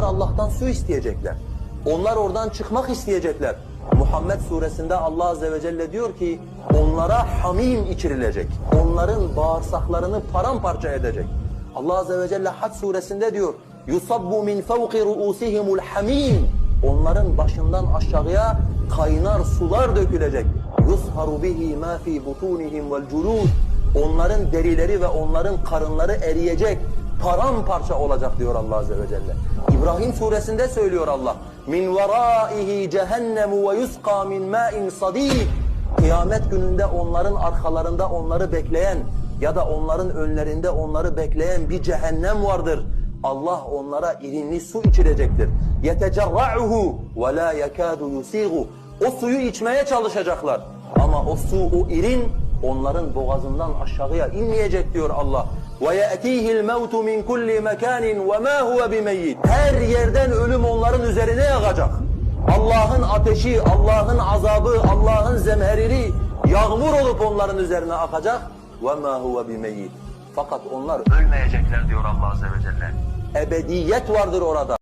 Onlar Allah'tan su isteyecekler. Onlar oradan çıkmak isteyecekler. Muhammed suresinde Allah azze ve celle diyor ki onlara hamim içirilecek. Onların bağırsaklarını paramparça edecek. Allah azze ve celle Hac suresinde diyor yusabbu min fawqi ru'usihimul hamim. Onların başından aşağıya kaynar sular dökülecek. Yusharu bihi ma fi butunihim vel culud. Onların derileri ve onların karınları eriyecek paramparça olacak diyor Allah Azze ve Celle. İbrahim suresinde söylüyor Allah. Min veraihi cehennemu ve yusqa min ma'in sadid. Kıyamet gününde onların arkalarında onları bekleyen ya da onların önlerinde onları bekleyen bir cehennem vardır. Allah onlara irinli su içirecektir. Ve la yekadu yusigu. O suyu içmeye çalışacaklar. Ama o su, o irin onların boğazından aşağıya inmeyecek diyor Allah. وَيَأْتِيهِ الْمَوْتُ مِنْ كُلِّ مَكَانٍ وَمَا هُوَ بِمَيِّتٍ Her yerden ölüm onların üzerine yağacak. Allah'ın ateşi, Allah'ın azabı, Allah'ın zemheriri yağmur olup onların üzerine akacak. وَمَا هُوَ بِمَيِّتٍ Fakat onlar ölmeyecekler diyor Allah Azze ve Celle. Ebediyet vardır orada.